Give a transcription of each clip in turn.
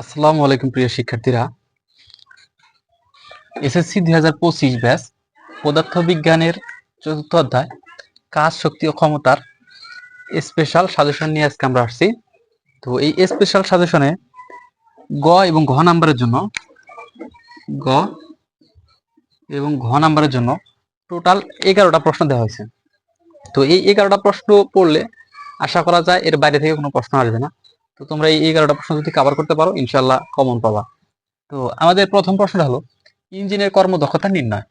আসসালামু আলাইকুম প্রিয় শিক্ষার্থীরা। এসএসসি দুই হাজার পঁচিশ ব্যাস পদার্থ বিজ্ঞানের চতুর্থ অধ্যায়, কাজ, শক্তি ও ক্ষমতার স্পেশাল সাজেশন নিয়ে আজকে আমরা আসছি। তো এই স্পেশাল সাজেশনে গ এবং ঘ নাম্বারের জন্য, গ এবং ঘ নাম্বারের জন্য টোটাল এগারোটা প্রশ্ন দেওয়া হয়েছে। তো এই এগারোটা প্রশ্ন পড়লে আশা করা যায় এর বাইরে থেকে কোনো প্রশ্ন আসবে না। তো তোমরা এই এগারোটা প্রশ্ন যদি কভার করতে পারো ইনশাল্লাহ কমন পাবা। তো আমাদের প্রথম প্রশ্নটা হলো, ইঞ্জিনের কর্মদক্ষতা নির্ণয়।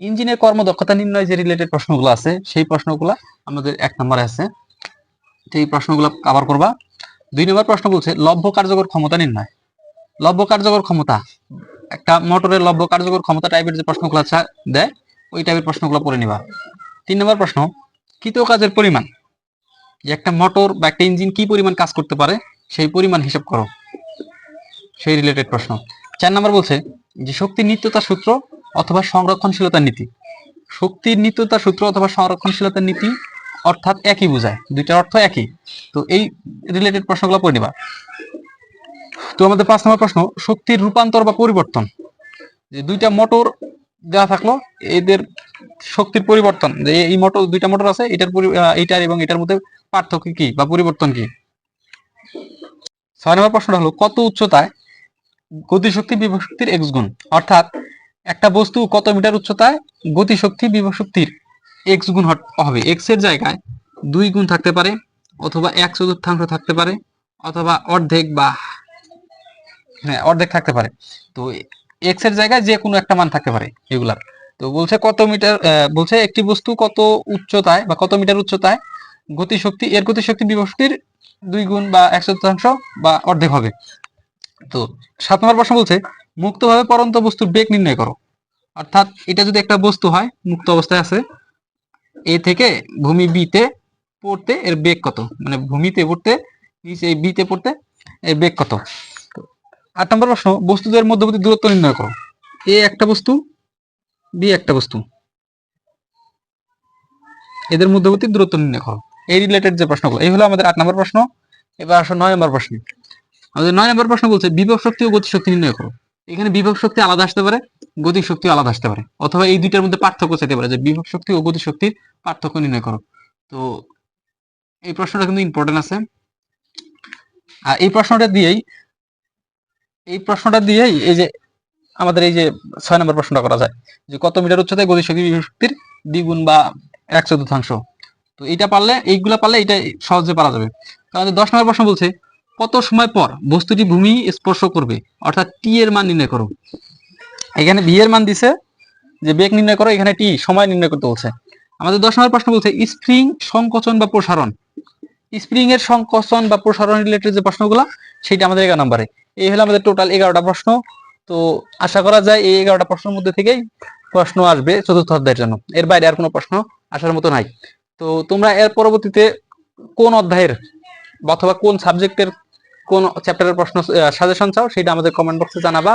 ইঞ্জিনের কর্মদক্ষতা নির্ণয় যে রিলেটেড প্রশ্নগুলো আছে, সেই প্রশ্নগুলো আমাদের এক নম্বরে আছে। এই প্রশ্নগুলো কভার করবা। দুই নম্বর প্রশ্ন বলছে, লভ্য কার্যকর ক্ষমতা নির্ণয়। লভ্য কার্যকর ক্ষমতা, একটা মোটরের লভ্য কার্যকর ক্ষমতা টাইপের যে প্রশ্নগুলো দেয় ওই টাইপের প্রশ্নগুলো পড়ে নিবা। তিন নম্বর প্রশ্ন, কৃত কাজের পরিমাণ, যে একটা মোটর বা একটা ইঞ্জিন কি পরিমাণ কাজ করতে পারে সেই পরিমাণ হিসাব করো। সেই রিলেটেড প্রশ্ন। চার নম্বর বলছে যে শক্তির নিত্যতা সূত্র অথবা সংরক্ষণশীলতার নীতি। শক্তির নিত্যতা সূত্র অথবা সংরক্ষণশীলতার নীতি অর্থাৎ একই বোঝায়। দুইটার অর্থ একই। তো এই রিলেটেড প্রশ্নগুলো পড়ে নিবা। তো আমাদের পাঁচ নম্বর প্রশ্ন, শক্তির রূপান্তর বা পরিবর্তন। যে দুইটা মোটর দেওয়া থাকল, এদের শক্তির পরিবর্তন। যে এই মোটর দুইটা মোটর আছে, এটার এইটার এবং এটার মধ্যে পার্থক্য কি বা পরিবর্তন কি? ছয় নম্বর প্রশ্নটা হলো, কত উচ্চতায় গতিশক্তি বিভবশক্তির এক্স গুণ? অর্থাৎ একটা বস্তু কত মিটার উচ্চতায় গতিশক্তি বিভবশক্তির এক্স গুণ হবে? এক্সের জায়গায় দুই গুণ থাকতে পারে, অথবা এক চতুর্থাংশ থাকতে পারে, অথবা অর্ধেক বা হ্যাঁ অর্ধেক থাকতে পারে। তো এক্সের জায়গায় যে কোনো একটা মান থাকতে পারে এগুলার। তো বলছে কত মিটার বলছে একটি বস্তু কত উচ্চতায় বা কত মিটার উচ্চতায় গতিশক্তি, এর গতিশক্তি বিভবশক্তির দুই গুণ বা এক চতুর্থাংশ বা অর্ধেক হবে। তো সাত নম্বর প্রশ্ন বলছে, মুক্তভাবে পরন্ত বস্তুর বেগ নির্ণয় করো। অর্থাৎ এটা যদি একটা বস্তু হয়, মুক্ত অবস্থায় আছে, এ থেকে ভূমি বি তে পড়তে এর বেগ কত? মানে ভূমিতে পড়তে, নিচে বিতে পড়তে এর বেগ কত? আট নম্বর প্রশ্ন, বস্তুদের মধ্যবর্তী দূরত্ব নির্ণয় করো। এ একটা বস্তু বি একটা বস্তু। এদের মধ্যবর্তী দূরত্ব নির্ণয় করো। এই রিলেটেড যে প্রশ্নগুলো, এই হলো আমাদের আট নম্বর প্রশ্ন, এবার আসো নয় নম্বর প্রশ্ন। আমাদের নয় নম্বর প্রশ্ন বলছে, বিভব শক্তি ও গতিশক্তি নির্ণয় করো। এখানে বিভব শক্তি আলাদা আসতে পারে গতি শক্তি আলাদা আসতে পারে, অথবা এই দুইটার মধ্যে পার্থক্য চাইতে পারে যে বিভব শক্তি ও গতি শক্তির পার্থক্য নির্ণয় করো। তো এই প্রশ্নটা কিন্তু ইম্পর্টেন্ট আছে। আর এই প্রশ্নটা দিয়েই, এই প্রশ্নটা দিয়েই এই যে আমাদের এই যে ছয় নম্বর প্রশ্নটা করা যায়, যে কত মিটার উচ্চতায় গতি শক্তি বিভব শক্তির দ্বিগুণ বা এক চতুর্থাংশ। তো এটা পারলে, এইগুলা পারলে এটা সহজে পারা যাবে। কারণ দশ নম্বর প্রশ্ন বলছে, কত সময় পর বস্তুটি ভূমি স্পর্শ করবে? অর্থাৎ টি এর মান নির্ণয় করো। এখানে ভি এর মান দিছে যে বেগ নির্ণয় করো, এখানে টি সময় নির্ণয় করতে বলছে। আমাদের দশ নম্বর প্রশ্ন বলছে, স্প্রিং সংকোচন বা প্রসারণ? স্প্রিং এর সংকোচন বা প্রসারণ রিলেটেড যে প্রশ্নগুলো, সেটা আমাদের এগারো নম্বরে। এই হলো আমাদের টোটাল এগারোটা প্রশ্ন। তো আশা করা যায় এই এগারোটা প্রশ্নের মধ্যে থেকেই প্রশ্ন আসবে চতুর্থ অধ্যায়ের জন্য। এর বাইরে আর কোনো প্রশ্ন আসার মতো নাই। তো তোমরা এর পরবর্তীতে কোন অধ্যায়ের অথবা কোন সাবজেক্টের কোন চ্যাপ্টারের প্রশ্ন সাজেশন চাও, সেটা আমাদের কমেন্ট বক্সে জানাবা।